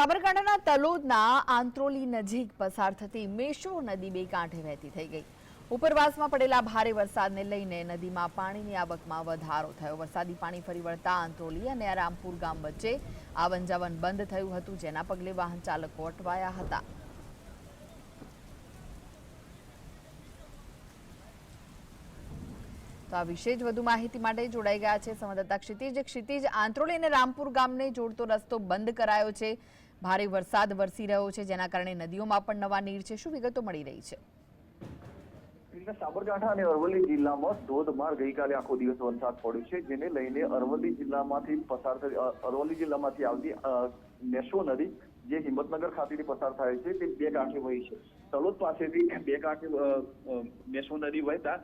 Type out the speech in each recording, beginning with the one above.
સાબરકાંઠાના તલોદના આંત્રોલી નજીક પસાર થતી મેશો નદી બે કાંઠે વહેતી થઈ ગઈ. ઉપરવાસમાં પડેલા ભારે વરસાદને લઈને નદીમાં પાણીની આવકમાં વધારો થયો. વરસાદી પાણી ફરી વળતા આંત્રોલી અને રામપુર ગામ વચ્ચે આવન જાવન બંધ થયું હતું, જેના પગલે વાહન ચાલકો અટવાયા હતા. તો આ વિશે જ વધુ માહિતી માટે જોડાઈ ગયા છે સંવાદદાતા ક્ષિતિજ. ક્ષિતિજ, આંત્રોલી અને રામપુર ગામને જોડતો રસ્તો બંધ કરાયો છે. ભારે વરસાદ વરસી રહ્યો છે, જેના કારણે નદીઓમાં પણ નવા નીર છે. શું વિગતો મળી રહી છે? સાબરકાંઠા અને અરવલ્લી જિલ્લામાં ધોધમાર ગઈકાલે આખો દિવસ વરસાદ પડ્યો છે, જેને લઈને અરવલ્લી જિલ્લામાંથી પસાર થઈ અરવલ્લી જિલ્લામાંથી આવતી નેશો નદી જે હિંમતનગર ખાતેથી પસાર થાય છે, તે બે કાંઠે વહી છે. તલોદ પાસેથી બે કાંઠે નેશો નદી વહેતા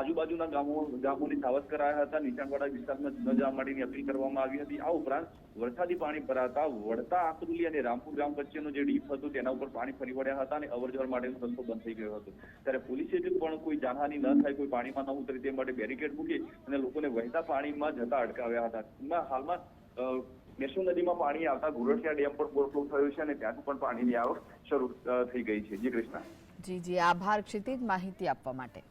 આજુબાજુના ગામો ગામોની સાવધ કરાયા હતા. નીચાણવાળા વિસ્તારમાં ન જવા માટેની અપીલ કરવામાં આવી હતી. આ ઉપરાંત વરસાદી પાણી ભરાતા વડતા આકરુલી અને રામપુર ગામ વચ્ચેનો જે ડીપ હતો, તેના ઉપર પાણી ફરી વળ્યા હતા અને અવરજવર માટેનો રસ્તો બંધ થઈ ગયો હતો. ત્યારે પોલીસે પણ કોઈ જાનહાની ન થાય, કોઈ પાણીમાં ન ઉતરે તે માટે બેરિકેડ મૂકી અને લોકોને વહેતા પાણીમાં જતા અટકાવ્યા હતા. હાલમાં મેસુ નદીમાં પાણી આવતા ગુરઠિયા ડેમ પર ઓવરફ્લો થયો છે અને ત્યાંથી પણ પાણીની આવક શરૂ થઈ ગઈ છે. જી કૃષ્ણ. જી જી. આભાર ક્ષિતિજ માહિતી આપવા માટે.